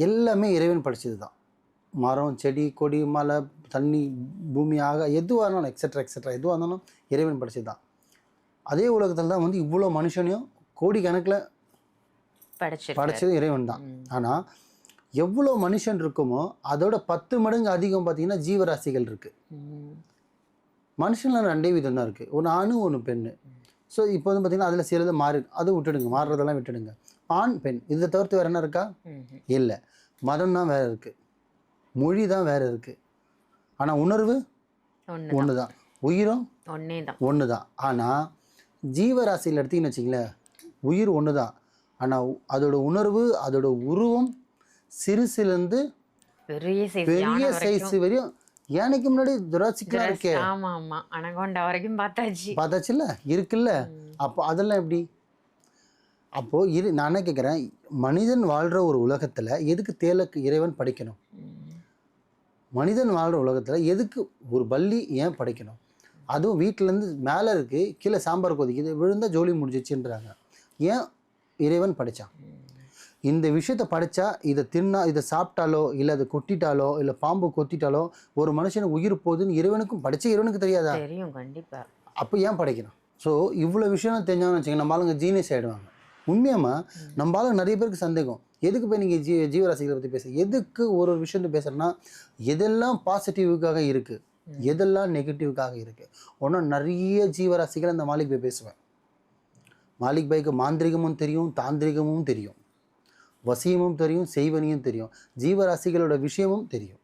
எல்லாமே இறைவன் படைச்சது தான் மரம் செடி கொடி மலை தண்ணி பூமி ஆக எதுவாக இருந்தாலும் எக்ஸெட்ரா எக்ஸெட்ரா எதுவாக இருந்தாலும் இறைவன் படைச்சது தான் அதே உலகத்தில் தான் வந்து இவ்வளோ மனுஷனையும் கோடிக்கணக்கில் படைச்சது இறைவன் தான் ஆனால் எவ்வளோ மனுஷன் இருக்குமோ அதோட பத்து மடங்கு அதிகம் பார்த்தீங்கன்னா ஜீவராசிகள் இருக்குது. மனுஷனில் ரெண்டே விதம் தான் இருக்குது ஒன்று ஆணு ஒன்று பெண்ணு ஸோ இப்போ வந்து பார்த்தீங்கன்னா அதில் சிலது மாறி அது விட்டுடுங்க. மாறுறதெல்லாம் விட்டுடுங்க. ஆண் பெண். இதை தவிர்த்து வேறு என்ன இருக்கா. இல்லை. மதம் தான் வேறு இருக்குது மொழி தான் வேறு இருக்குது ஆனால் உணர்வு ஒன்று தான் உயிரும் ஒன்னே தான் ஒன்று தான் ஆனால் ஜீவராசியில் எடுத்தீங்கன்னு வச்சிங்களேன் உயிர் ஒன்று தான் ஆனால் அதோட உணர்வு அதோட உருவம் சிறுசுலேருந்து பெரிய சைஸ் வரையும் யானைக்கு முன்னாடி துராட்சிக்கலாம் இருக்கே. ஆமா ஆமா அனகொண்டா வரைக்கும் பார்த்தாச்சு. பார்த்தாச்சுல்ல? இருக்குல்ல? அப்போ அதெல்லாம் எப்படி? அப்போது இரு நான் என்ன கேட்குறேன் மனிதன் வாழ்கிற ஒரு உலகத்தில் எதுக்கு தேலுக்கு இறைவன் படிக்கணும். மனிதன் வாழ்கிற உலகத்தில் எதுக்கு ஒரு பள்ளி ஏன் படைக்கணும்? அதுவும் வீட்டிலேருந்து மேலே இருக்குது கீழே சாம்பார் கொதிக்குது விழுந்தா ஜோலி முடிஞ்சிச்சுன்றாங்க ஏன் இறைவன் படைச்சான்? இந்த விஷயத்தை படித்தா இதை தின்னா இதை சாப்பிட்டாலோ இல்லை அதை கொட்டிட்டாலோ இல்லை பாம்பு கொத்திட்டாலோ ஒரு மனுஷனுக்கு உயிர் போகுதுன்னு இறைவனுக்கும் படிச்ச இறைவனுக்கு தெரியாதா? தெரியும் கண்டிப்பா. அப்போ ஏன் படைக்கணும்? ஸோ இவ்வளோ விஷயம் தெரிஞ்சாங்கன்னு வச்சுக்கோங்க நம்ம ஆளுங்க ஜீனியஸ் ஆகிடுவாங்க உண்மையாமா நம்ம ஆளுங்க நிறைய பேருக்கு சந்தேகம். எதுக்கு போய் நீங்கள் ஜீ ஜீவராசிகளை பற்றி பேச எதுக்கு ஒரு ஒரு விஷயத்தை பேசுகிறேன்னா எதெல்லாம் பாசிட்டிவுக்காக இருக்குது எதெல்லாம் நெகட்டிவுக்காக இருக்குது ஒன்றும் நிறைய ஜீவராசிகள் அந்த மாலிக் பாய் பேசுவேன். மாலிக் பாய்க்கு மாந்திரிகமும் தெரியும் தாந்திரிகமும் தெரியும். வசியமும் தெரியும் செய்வனியும் தெரியும். ஜீவராசிகளோட விஷயமும் தெரியும்.